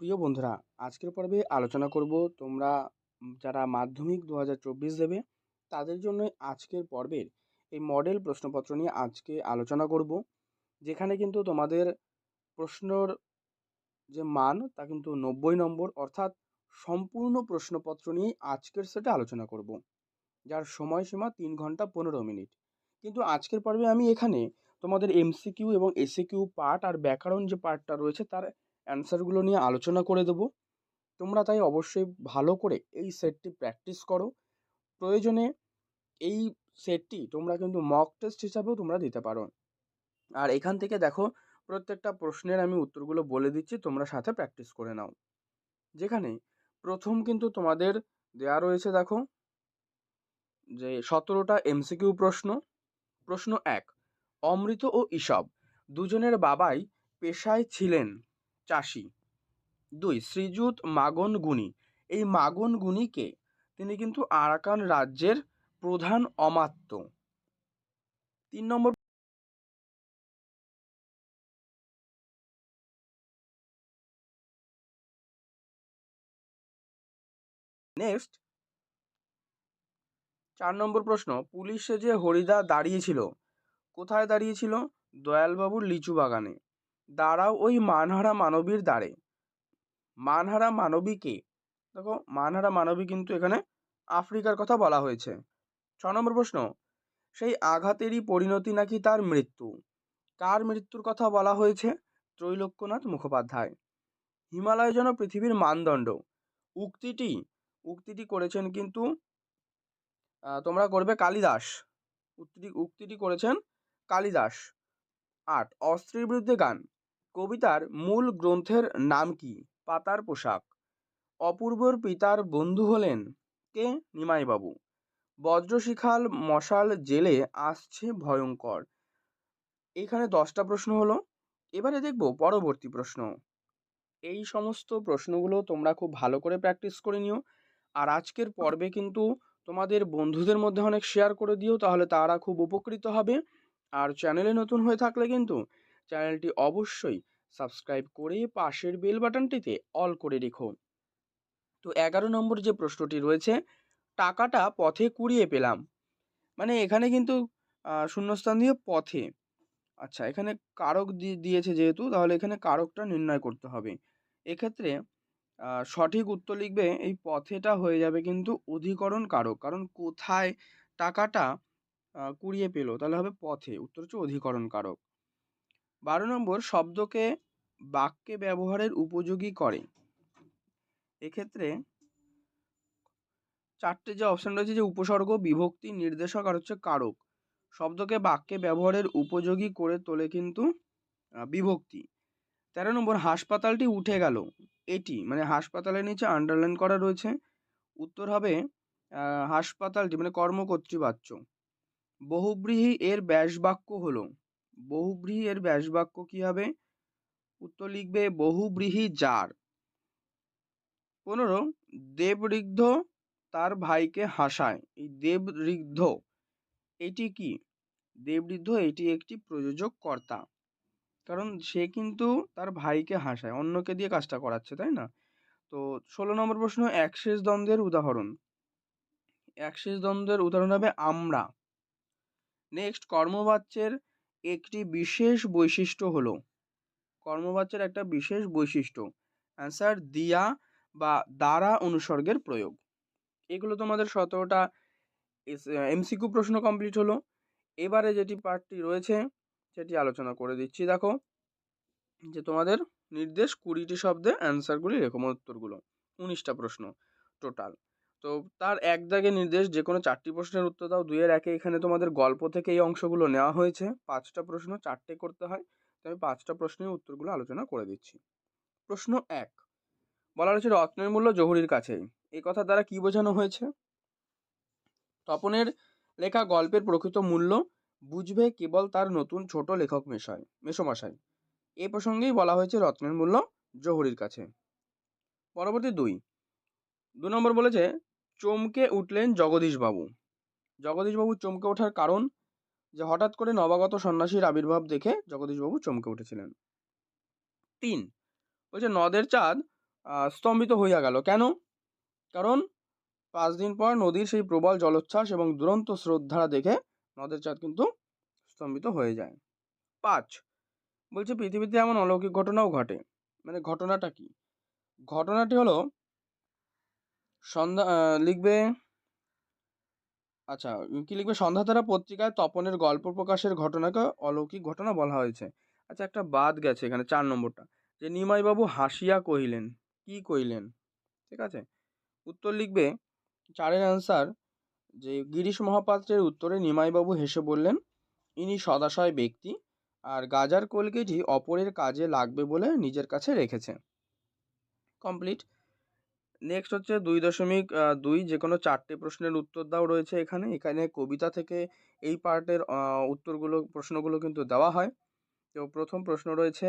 প্রিয় বন্ধুরা, আজকের পর্বে আলোচনা করব তোমরা যারা মাধ্যমিক দু হাজার চব্বিশ দেবে, তাদের জন্য আজকের পর্বের এই মডেল প্রশ্নপত্র নিয়ে আজকে আলোচনা করব। যেখানে কিন্তু তোমাদের প্রশ্নর যে মান, তা কিন্তু নব্বই নম্বর অর্থাৎ সম্পূর্ণ প্রশ্নপত্র নিয়ে আজকের সেটে আলোচনা করব। যার সময়সীমা তিন ঘণ্টা পনেরো মিনিট। কিন্তু আজকের পর্বে আমি এখানে তোমাদের এমসিকিউ এবং এসিকিউ পার্ট আর ব্যাকরণ যে পার্টটা রয়েছে, তার অ্যান্সারগুলো নিয়ে আলোচনা করে দেবো। তোমরা তাই অবশ্যই ভালো করে এই সেটটি প্র্যাকটিস করো। প্রয়োজনে এই সেটটি তোমরা কিন্তু মক টেস্ট হিসাবেও তোমরা দিতে পারো। আর এখান থেকে দেখো, প্রত্যেকটা প্রশ্নের আমি উত্তরগুলো বলে দিচ্ছি, তোমরা সাথে প্র্যাকটিস করে নাও। যেখানে প্রথম কিন্তু তোমাদের দেয়া রয়েছে দেখো, যে সতেরোটা এমসিকিউ প্রশ্ন। প্রশ্ন এক, অমৃত ও ঈশব দুজনের বাবাই পেশায় ছিলেন। চাষি। দুই, শ্রীযুত মাগন গুণী এই মাগন গুণীকে তিনি কিন্তু আরাকান রাজ্যের প্রধান অমাত্য। তিন নম্বর নেক্সট। চার নম্বর প্রশ্ন, পুলিশে যে হরিদা দাঁড়িয়েছিল, কোথায় দাঁড়িয়েছিল? দয়ালবাবুর লিচু বাগানে দাঁড়াও ওই মানহারা মানবীর দ্বারে। মানহারা মানবীকে, দেখো মানহারা মানবী কিন্তু এখানে আফ্রিকার কথা বলা হয়েছে। ছ নম্বর প্রশ্ন, সেই আঘাতেরই পরিণতি নাকি তার মৃত্যু? কার মৃত্যুর কথা বলা হয়েছে? ত্রৈলোক্যনাথ মুখোপাধ্যায়। হিমালয় যেন পৃথিবীর মানদণ্ড। উক্তিটি উক্তিটি করেছেন কিন্তু তোমরা করবে কালিদাস। উক্তিটি উক্তিটি করেছেন কালিদাস। আট, অস্ত্রের বিরুদ্ধে গান। কবিতার মূল গ্রন্থের নাম কি? পাতার পোশাক। অপূর্বর পিতার বন্ধু হলেন কে? নিমাইবাবু। বজ্রশিখাল মশাল জেলে আসছে ভয়ঙ্কর। এখানে দশটা প্রশ্ন হলো। এবারে দেখব পরবর্তী প্রশ্ন। এই সমস্ত প্রশ্নগুলো তোমরা খুব ভালো করে প্র্যাকটিস করে নিও। আর আজকের পর্বে কিন্তু তোমাদের বন্ধুদের মধ্যে অনেক শেয়ার করে দিও, তাহলে তারা খুব উপকৃত হবে। আর চ্যানেলে নতুন হয়ে থাকলে কিন্তু চ্যানেলটি অবশ্যই সাবস্ক্রাইব করে পাশের বেল বাটনটিতে অল করে রেখো। তো এগারো নম্বর যে প্রশ্নটি রয়েছে, টাকাটা পথে কুড়িয়ে পেলাম। মানে এখানে কিন্তু শূন্যস্থান দিয়ে পথে। আচ্ছা এখানে কারক দিয়ে দিয়েছে যেহেতু, তাহলে এখানে কারকটা নির্ণয় করতে হবে। এক্ষেত্রে সঠিক উত্তর লিখবে, এই পথেটা হয়ে যাবে কিন্তু অধিকরণ কারক। কারণ কোথায় টাকাটা কুড়িয়ে পেল, তাহলে হবে পথে। উত্তর হচ্ছে অধিকরণ কারক। বারো নম্বর শব্দকে বাক্যে ব্যবহারের উপযোগী করে। এক্ষেত্রে চারটে যে অপশন রয়েছে, যে উপসর্গ, বিভক্তি, নির্দেশক আর হচ্ছে কারক, শব্দকে বাক্যে ব্যবহারের উপযোগী করে তোলে কিন্তু বিভক্তি। তেরো নম্বর, হাসপাতালটি উঠে গেল। এটি মানে হাসপাতালের নিচে আন্ডারলাইন করা রয়েছে। উত্তর হবে হাসপাতালটি মানে কর্মকর্তৃবাচ্য। বহুব্রীহি এর ব্যাসবাক্য হলো বহুব্রীহি এর ব্যাসবাক্য কি হবে? উত্তর লিখবে বহুব্রীহি যার। পনেরো দেবঋদ্ধ তার ভাইকে হাসায়। এই দেবঋদ্ধ এটি কি? দেবঋদ্ধ এটি একটি প্রযোজক কর্তা। কারণ সে কিন্তু তার ভাইকে হাসায়, অন্যকে দিয়ে কাজটা করাচ্ছে, তাই না? তো ষোলো নম্বর প্রশ্ন, একশেষ দ্বন্দ্বের উদাহরণ। একশেষ দ্বন্দ্বের উদাহরণ হবে আমরা। নেক্সট কর্মবাচ্যের একটি বিশেষ বৈশিষ্ট্য হলো। কর্মবাচ্যের একটা বিশেষ বৈশিষ্ট্য। অ্যান্সার দিয়া বা দ্বারা অনুসর্গের প্রয়োগ। এগুলো তোমাদের সতেরোটা এমসিকিউ প্রশ্ন কমপ্লিট হলো। এবারে যেটি পার্টটি রয়েছে, সেটি আলোচনা করে দিচ্ছি। দেখো, যে তোমাদের নির্দেশ কুড়িটি শব্দে অ্যান্সারগুলি রেখো উত্তরগুলো উনিশটা প্রশ্ন টোটাল তো তার এক দাগে নির্দেশ, যে কোনো চারটি প্রশ্নের উত্তর দাও। দুইয়ের একে এখানে তোমাদের গল্প থেকে এই অংশগুলো নেওয়া হয়েছে। পাঁচটা প্রশ্ন চারটে করতে হয়। তো আমি পাঁচটা প্রশ্নের উত্তরগুলো আলোচনা করে দিচ্ছি। প্রশ্ন এক, বলা হয়েছে রত্নের মূল্য জহুরির কাছেই। এই কথা দ্বারা কি বোঝানো হয়েছে? তপনের লেখা গল্পের প্রকৃত মূল্য বুঝবে কেবল তার নতুন ছোট লেখক মেশায় মেসোমশাই এ প্রসঙ্গেই বলা হয়েছে রত্নের মূল্য জহুরির কাছে। পরবর্তী দুই, দু নম্বর বলেছে চমকে উঠলেন জগদীশবাবু জগদীশবাবু চমকে ওঠার কারণ যে, হঠাৎ করে নবাগত সন্ন্যাসীর আবির্ভাব দেখে জগদীশবাবু চমকে উঠেছিলেন। তিন বলছে নদের চাঁদ স্তম্ভিত হইয়া গেল। কেন? কারণ পাঁচ দিন পর নদীর সেই প্রবল জলোচ্ছ্বাস এবং দুরন্ত স্রোতধারা দেখে নদের চাঁদ কিন্তু স্তম্ভিত হয়ে যায়। পাঁচ, বলছে পৃথিবীতে এমন অলৌকিক ঘটনাও ঘটে। মানে ঘটনাটা কি? ঘটনাটি হলো সন্ধ্যা লিখবে আচ্ছা কি লিখবে? সন্ধ্যাতারা পত্রিকায় তপনের গল্প প্রকাশের ঘটনাকে অলৌকিক ঘটনা বলা হয়েছে। আচ্ছা একটা বাদ গেছে এখানে চার নম্বরটা। যে নিমাইবাবু হাসিয়া কহিলেন, কি কহিলেন? ঠিক আছে? উত্তর লিখবে, চারের অ্যান্সার যে গিরিশ মহাপাত্রের উত্তরে নিমাইবাবু হেসে বললেন, ইনি সদাশয় ব্যক্তি, আর গাজার কলকেটি অপরের কাজে লাগবে বলে নিজের কাছে রেখেছে। কমপ্লিট। নেক্সট হচ্ছে দুই দশমিক দুই যে কোনো চারটে প্রশ্নের উত্তর দাও রয়েছে এখানে। এখানে কবিতা থেকে এই পার্টের উত্তরগুলো, প্রশ্নগুলো কিন্তু দেওয়া হয়। তো প্রথম প্রশ্ন রয়েছে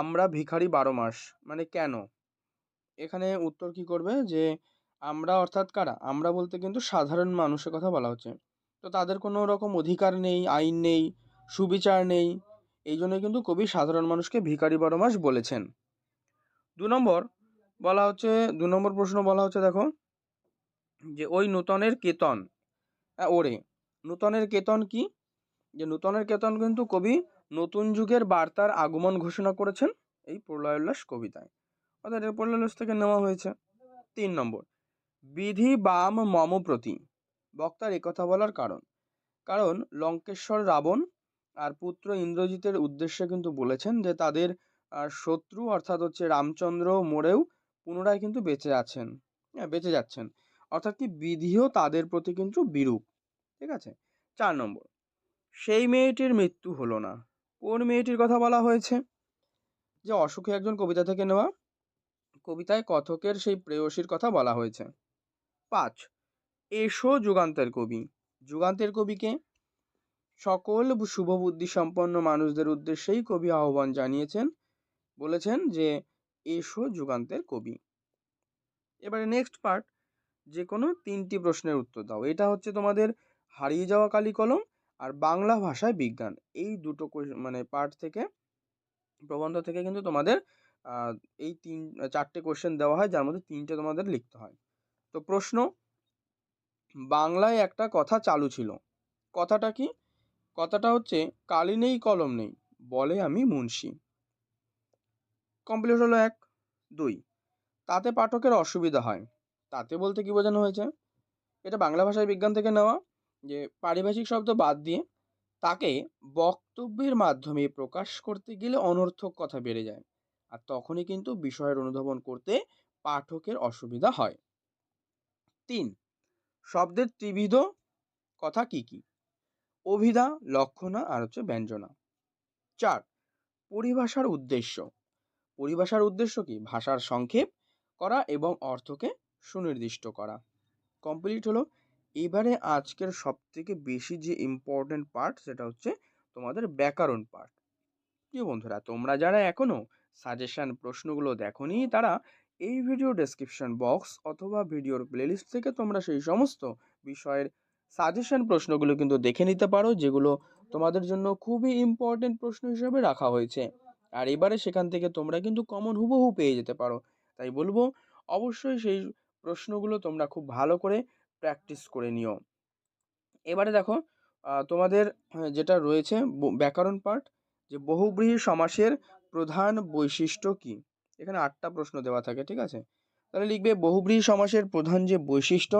আমরা ভিখারি বারো মাস মানে কেন? এখানে উত্তর কি করবে? যে আমরা অর্থাৎ কারা? আমরা বলতে কিন্তু সাধারণ মানুষের কথা বলা হচ্ছে। তো তাদের কোনো রকম অধিকার নেই, আইন নেই, সুবিচার নেই। এই জন্য কিন্তু কবি সাধারণ মানুষকে ভিখারি বারো মাস বলেছেন। দু নম্বর বলা হচ্ছে দু নম্বর প্রশ্ন বলা হচ্ছে দেখো যে ওই নূতনের কেতন আহ, ওরে নূতনের কেতন কি? যে নূতনের কেতন কিন্তু কবি নতুন যুগের বার্তার আগমন ঘোষণা করেছেন এই প্রলয়োল্লাস কবিতায়। অর্থাৎ এর প্রলয়োল্লাস থেকে নেওয়া হয়েছে। তিন নম্বর বিধি বাম মম প্রতি বক্তার একথা বলার কারণ। কারণ লঙ্কেশ্বর রাবণ আর পুত্র ইন্দ্রজিতের উদ্দেশ্যে কিন্তু বলেছেন যে তাদের শত্রু অর্থাৎ হচ্ছে রামচন্দ্র মরেও পুনরায় কিন্তু বেঁচে আছেন। হ্যাঁ বেঁচে যাচ্ছেন। অর্থাৎ কি বিধিও তাদের প্রতি কিন্তু বিরূপ। ঠিক আছে? চার নম্বর, সেই মেয়েটির মৃত্যু হলো না। কোন মেয়েটির কথা বলা হয়েছে? যে অসুখী একজন কবিতা থেকে নেওয়া কবিতায় কথকের সেই প্রেয়সীর কথা বলা হয়েছে। পাঁচ, এসো যুগান্তের কবি। যুগান্তের কবিকে সকল শুভবুদ্ধি সম্পন্ন মানুষদের উদ্দেশ্যেই কবি আহ্বান জানিয়েছেন। বলেছেন যে এসো যুগান্তের কবি। এবারে নেক্সট পার্ট যে কোনো তিনটি প্রশ্নের উত্তর দাও। এটা হচ্ছে তোমাদের হারিয়ে যাওয়া কালি কলম আর বাংলা ভাষায় বিজ্ঞান। এই দুটো মানে পার্ট থেকে, প্রবন্ধ থেকে কিন্তু তোমাদের এই তিন, চারটে কোশ্চেন দেওয়া হয়, যার মধ্যে তিনটে তোমাদের লিখতে হয়। তো প্রশ্ন, বাংলায় একটা কথা চালু ছিল। কথাটা কি? কথাটা হচ্ছে, কালি নেই, কলম নেই, বলে আমি মুন্সি। কমপ্লিট হলো এক, দুই। তাতে পাঠকের অসুবিধা হয়। তাতে বলতে কি বোঝানো হয়েছে? এটা বাংলা ভাষায় বিজ্ঞান থেকে নেওয়া, যে পারিভাষিক শব্দ বাদ দিয়ে তাকে বক্তব্যের মাধ্যমে প্রকাশ করতে গেলে অনর্থক কথা বেড়ে যায়। আর তখনই কিন্তু বিষয়ের অনুধাবন করতে পাঠকের অসুবিধা হয়। তিন, শব্দের ত্রিবিধ কথা কি কি? অভিধা, লক্ষণা আর হচ্ছে ব্যঞ্জনা। চার, পরিভাষার উদ্দেশ্য। পরিভাষার উদ্দেশ্য কি? ভাষার সংক্ষেপ করা এবং অর্থকে সুনির্দিষ্ট করা। কমপ্লিট হলো, এবারে আজকের সব থেকে বেশি যে ইম্পর্ট্যান্ট পার্ট সেটা হচ্ছে তোমাদের ব্যাকরণ পার্ট প্রিয় বন্ধুরা, তোমরা যারা এখনও সাজেশান প্রশ্নগুলো দেখোনি, তারা এই ভিডিও ডেসক্রিপশন বক্স অথবা ভিডিওর প্লেলিস্ট থেকে তোমরা সেই সমস্ত বিষয়ের সাজেশন প্রশ্নগুলো কিন্তু দেখে নিতে পারো, যেগুলো তোমাদের জন্য খুবই ইম্পর্টেন্ট প্রশ্ন হিসেবে রাখা হয়েছে। আর এবারে সেখান থেকে তোমরা কিন্তু কমন হুবহু পেয়ে যেতে পারো। তাই বলব, অবশ্যই সেই প্রশ্নগুলো তোমরা খুব ভালো করে প্র্যাকটিস করে নিও। এবারে দেখো তোমাদের যেটা রয়েছে ব্যাকরণ পার্ট যে বহুব্রীহি সমাসের প্রধান বৈশিষ্ট্য কি? এখানে আটটা প্রশ্ন দেওয়া থাকে, ঠিক আছে? তাহলে লিখবে, বহুব্রীহি সমাসের প্রধান যে বৈশিষ্ট্য,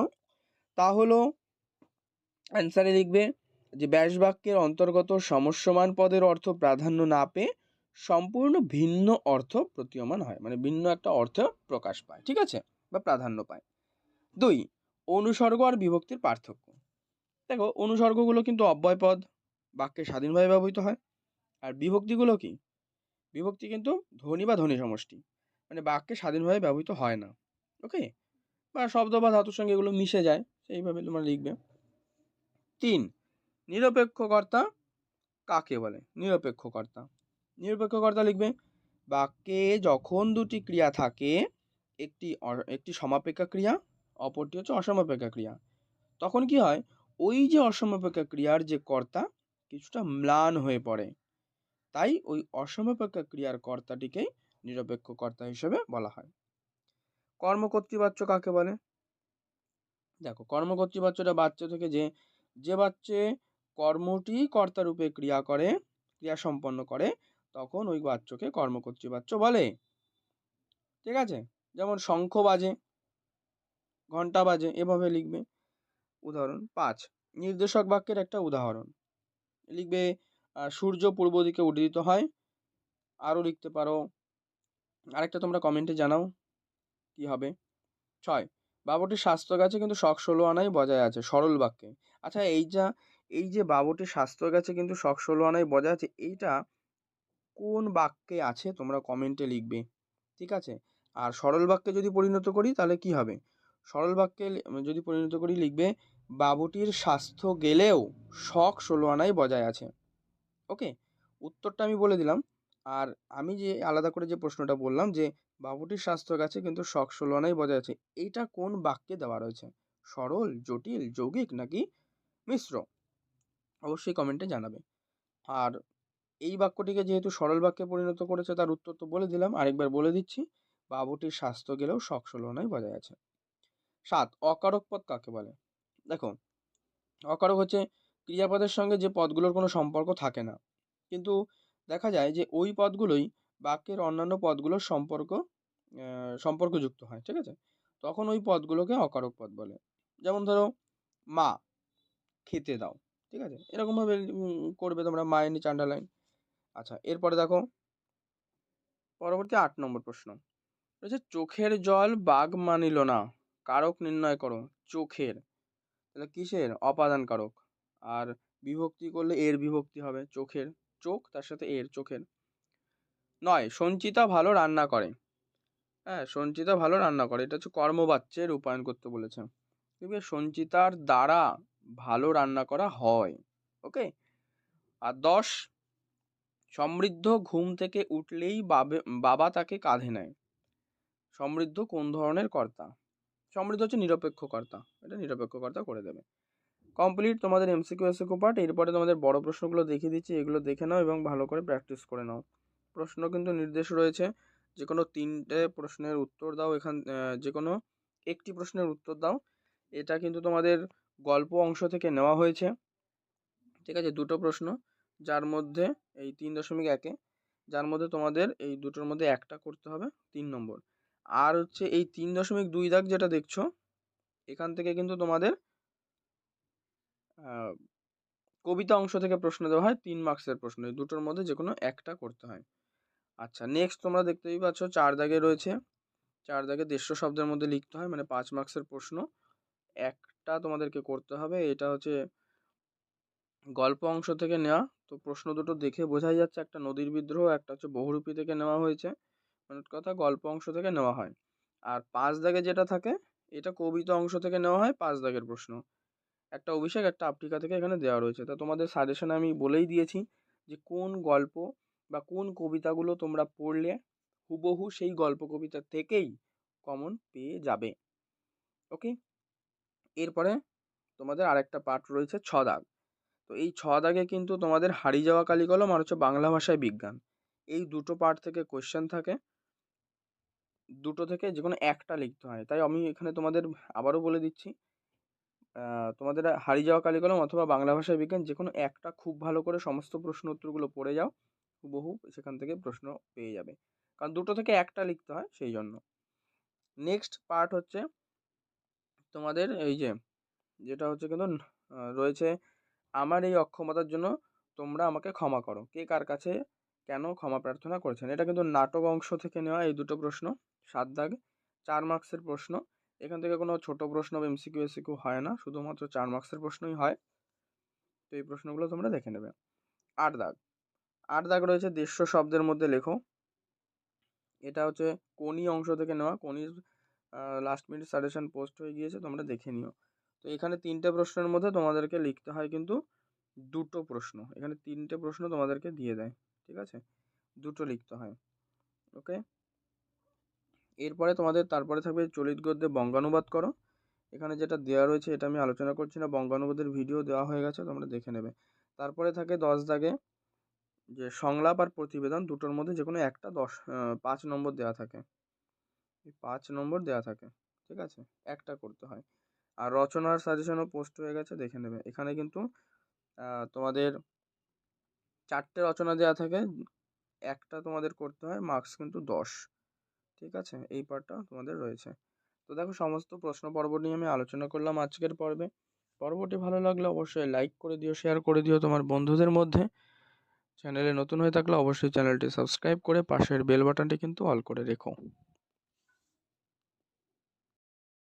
তা হলো অ্যান্সারে লিখবে যে ব্যাস বাক্যের অন্তর্গত সমস্যমান পদের অর্থ প্রাধান্য না পেয়ে সম্পূর্ণ ভিন্ন অর্থ প্রতীয়মান হয়। মানে ভিন্ন একটা অর্থ প্রকাশ পায়, ঠিক আছে? বা প্রাধান্য পায়। দুই, অনুসর্গ আর বিভক্তির পার্থক্য। দেখো, অনুসর্গগুলো কিন্তু অব্যয় পদ বাক্যে স্বাধীনভাবে ব্যবহৃত হয়। আর বিভক্তিগুলো কি? বিভক্তি কিন্তু ধ্বনি বা ধ্বনি সমষ্টি। মানে বাক্যে স্বাধীনভাবে ব্যবহৃত হয় না, ওকে? বা শব্দ বা ধাতুর সঙ্গে এগুলো মিশে যায়, সেইভাবে তোমরা লিখবে। তিন, নিরপেক্ষকর্তা কাকে বলে? নিরপেক্ষকর্তা। নিরপেক্ষকর্তা লিখবে। বাক্যে যখন দুটি ক্রিয়া থাকে, একটি একটি সমাপেক্ষা ক্রিয়া, অপরটি হচ্ছে অসমাপেক্ষা ক্রিয়া। তখন কি হয়? ওই যে অসমাপেক্ষা ক্রিয়ার যে কর্তা, কিছুটা ম্লান হয়ে পড়ে। তাই ওই অসমাপেক্ষা ক্রিয়ার কর্তাটিকেই নিরপেক্ষ কর্তা হিসেবে বলা হয়। কর্মকর্তৃবাচ্য কাকে বলে? দেখো কর্মকর্তৃবাচ্যটা বাচ্চা থেকে যে যে বাচ্চে কর্মটি কর্তারূপে ক্রিয়া করে, ক্রিয়া সম্পন্ন করে তখন ওই বাচ্চকে কর্মকর্তৃবাচ্য বলে। ঠিক আছে? যেমন শঙ্খ বাজে ঘণ্টা বাজে, এভাবে লিখবে। উদাহরণ পাঁচ, নির্দেশক বাক্যের একটা উদাহরণ। লিখবে সূর্য পূর্ব দিকে উদিত হয়। আরও লিখতে পারো। আরেকটা তোমরা কমেন্টে জানাও কি হবে। ছয়, বাবুটির স্বাস্থ্য গেছে কিন্তু শখ ষোলো আনাই বজায় আছে, সরল বাক্যে। আচ্ছা এই যা, এই যে বাবুটির স্বাস্থ্য গেছে কিন্তু শখ ষোলো আনাই বজায় আছে, এইটা কোন বাক্যে আছে তোমরা কমেন্টে লিখবে, ঠিক আছে? আর সরল বাক্যে যদি পরিণত করি তাহলে কি হবে? সরল বাক্যে যদি পরিণত করি লিখবে, বাবুটির স্বাস্থ্য গেলেও শখ ষোলো আনাই বজায় আছে। ওকে? উত্তরটা আমি বলে দিলাম। আর আমি যে আলাদা করে যে প্রশ্নটা বললাম যে, বাবুটির স্বাস্থ্য গেছে কিন্তু শখ ষোলো আনাই বজায় আছে, এইটা কোন বাক্যে দেওয়া রয়েছে? সরল, জটিল, যৌগিক নাকি মিশ্র? অবশ্যই কমেন্টে জানাবে। আর এই বাক্যটিকে যেহেতু সরল বাক্যে পরিণত করেছে, তার উত্তর তো বলে দিলাম। আরেকবার বলে দিচ্ছি, বাবুটির স্বাস্থ্য গেলেও ষোলো বজায় আছে। সাত, অকারক পদ কাকে বলে? দেখো, অকারক হচ্ছে ক্রিয়াপদের সঙ্গে যে পদগুলোর কোনো সম্পর্ক থাকে না। কিন্তু দেখা যায় যে ওই পদগুলোই বাক্যের অন্যান্য পদগুলোর সম্পর্ক সম্পর্কযুক্ত হয়, ঠিক আছে? তখন ওই পদগুলোকে অকারক পদ বলে। যেমন ধরো, মা, খেতে দাও, ঠিক আছে? এরকমভাবে করবে তোমরা, মায়ের নিচে আন্ডারলাইন আচ্ছা এরপরে দেখো। পরবর্তী আট নম্বর প্রশ্ন। রয়েছে চোখের জল বাঘ মানিল না। কারক নির্ণয় করো, চোখের। তাহলে কিসের? অপাদান কারক আর বিভক্তি করলে এর বিভক্তি হবে, চোখের। চোখ, তার সাথে এর, চোখের। নয়, সঞ্চিতা ভালো রান্না করে। হ্যাঁ সঞ্চিতা ভালো রান্না করে। এটা হচ্ছে কর্মবাচ্যে রূপায়ণ করতে বলেছে। দেখবে সঞ্চিতার দ্বারা ভালো রান্না করা হয়, ওকে? আর দশ সমৃদ্ধ ঘুম থেকে উঠলেই বাবে, বাবা তাকে কাঁধে নেয়। সমৃদ্ধ কোন ধরনের কর্তা? সমৃদ্ধ হচ্ছে নিরপেক্ষ কর্তা। এটা নিরপেক্ষ কর্তা করে দেবে। কমপ্লিট তোমাদের এমসিকিউ এসিকিউ পার্ট এরপরে তোমাদের বড় প্রশ্নগুলো দেখিয়ে দিচ্ছি, এগুলো দেখে নাও এবং ভালো করে প্র্যাকটিস করে নাও। প্রশ্ন কিন্তু নির্দেশ রয়েছে যে কোনো তিনটে প্রশ্নের উত্তর দাও এখান যে কোনো একটি প্রশ্নের উত্তর দাও। এটা কিন্তু তোমাদের গল্প অংশ থেকে নেওয়া হয়েছে। ঠিক আছে, দুটো প্রশ্ন। যার মধ্যে এই তিন দশমিক একে, যার মধ্যে তোমাদের এই দুটোর মধ্যে একটা করতে হবে তিন নম্বর। আর হচ্ছে এই তিন দশমিক দুই দাগ যেটা দেখছ, এখান থেকে কিন্তু তোমাদের কবিতা অংশ থেকে প্রশ্ন দেওয়া হয়, তিন মার্কসের প্রশ্ন। এই দুটোর মধ্যে যে কোনো একটা করতে হয়। আচ্ছা নেক্সট তোমরা দেখতেই পাচ্ছ চার দাগে রয়েছে। চার দাগে দেড়শো শব্দের মধ্যে লিখতে হয় মানে পাঁচ মার্কসের প্রশ্ন। একটা তোমাদেরকে করতে হবে, এটা হচ্ছে গল্প অংশ থেকে নেওয়া। তো প্রশ্ন দুটো দেখে বোঝাই যাচ্ছে, একটা নদীর বিদ্রোহ, একটা হচ্ছে বহুরূপী থেকে নেওয়া হয়েছে। মানে কথা গল্প অংশ থেকে নেওয়া হয়। আর পাঁচ দাগে যেটা থাকে, এটা কবিতা অংশ থেকে নেওয়া হয় পাঁচ দাগের প্রশ্ন। একটা অভিষেক, একটা আফ্রিকা থেকে এখানে দেওয়া রয়েছে। তা তোমাদের সাজেশনে আমি বলেই দিয়েছি যে কোন গল্প বা কোন কবিতাগুলো তোমরা পড়লে হুবহু সেই গল্প কবিতা থেকেই কমন পেয়ে যাবে। ওকে এরপরে তোমাদের আরেকটা পাঠ রয়েছে ছ দাগ তো এই ছ দাগে কিন্তু তোমাদের হারিয়ে যাওয়া কালিকলম আর হচ্ছে বাংলা ভাষায় বিজ্ঞান। এই দুটো পার্ট থেকে কোয়েশ্চেন থাকে। দুটো থেকে যে কোনো একটা লিখতে হয়। তাই আমি এখানে তোমাদের আবারও বলে দিচ্ছি তোমাদের হারিয়ে যাওয়া কালিকলম অথবা বাংলা ভাষায় বিজ্ঞান যে কোনো একটা খুব ভালো করে সমস্ত প্রশ্ন উত্তরগুলো পড়ে যাও বহু সেখান থেকে প্রশ্ন পেয়ে যাবে। কারণ দুটো থেকে একটা লিখতে হয় সেই জন্য। নেক্সট পার্ট হচ্ছে তোমাদের এই যে, যেটা হচ্ছে কিন্তু রয়েছে আমার এই অক্ষমতার জন্য তোমরা আমাকে ক্ষমা করো। কে কার কাছে কেন ক্ষমা প্রার্থনা করেছেন? এটা কিন্তু নাটক অংশ থেকে নেওয়া এই দুটো প্রশ্ন, সাত দাগ, চার মার্কসের প্রশ্ন। এখান থেকে কোনো ছোট প্রশ্ন বা এমসিকিউ এসিকিউ হয় না, শুধুমাত্র চার মার্কসের প্রশ্নই হয়। তো এই প্রশ্নগুলো তোমরা দেখে নেবে। আট দাগ আট দাগ রয়েছে দেড়শো শব্দের মধ্যে লেখো। এটা হচ্ছে কোনি অংশ থেকে নেওয়া, কোনির লাস্ট মিনিট সাজেশন পোস্ট হয়ে গিয়েছে, তোমরা দেখে নিও। তো এখানে তিনটে প্রশ্নের মধ্যে তোমাদেরকে লিখতে হয় কিন্তু দুটো প্রশ্ন। এখানে তিনটে প্রশ্ন তোমাদেরকে দিয়ে দেয়, ঠিক আছে? দুটো লিখতে হয়, ওকে? এরপরে তোমাদের তারপরে থাকবে চলিত গদ্যে বঙ্গানুবাদ করো। এখানে যেটা দেওয়া রয়েছে এটা আমি আলোচনা করছি না, বঙ্গানুবাদের ভিডিও দেওয়া হয়ে গেছে, তোমরা দেখে নেবে। তারপরে থাকে দশ দাগে যে সংলাপ আর প্রতিবেদন দুটোর মধ্যে যে কোনো একটা দশ পাঁচ নম্বর দেওয়া থাকে। পাঁচ নম্বর দেওয়া থাকে, ঠিক আছে? একটা করতে হয়। আর রচনার সাজেশনও পোস্ট হয়ে গেছে, দেখে নেবে। এখানে কিন্তু তোমাদের চারটে রচনা দেওয়া থাকে, একটা তোমাদের করতে হয় মার্কস কিন্তু দশ। ঠিক আছে? এই পার্টটা তোমাদের রয়েছে। তো দেখো, সমস্ত প্রশ্ন পর্ব নিয়ে আমি আলোচনা করলাম আজকের পর্বে। পর্বটি ভালো লাগলে অবশ্যই লাইক করে দিও শেয়ার করে দিও তোমার বন্ধুদের মধ্যে। চ্যানেলে নতুন হয়ে থাকলে অবশ্যই চ্যানেলটি সাবস্ক্রাইব করে পাশের বেল বাটনটি কিন্তু অল করে রেখো।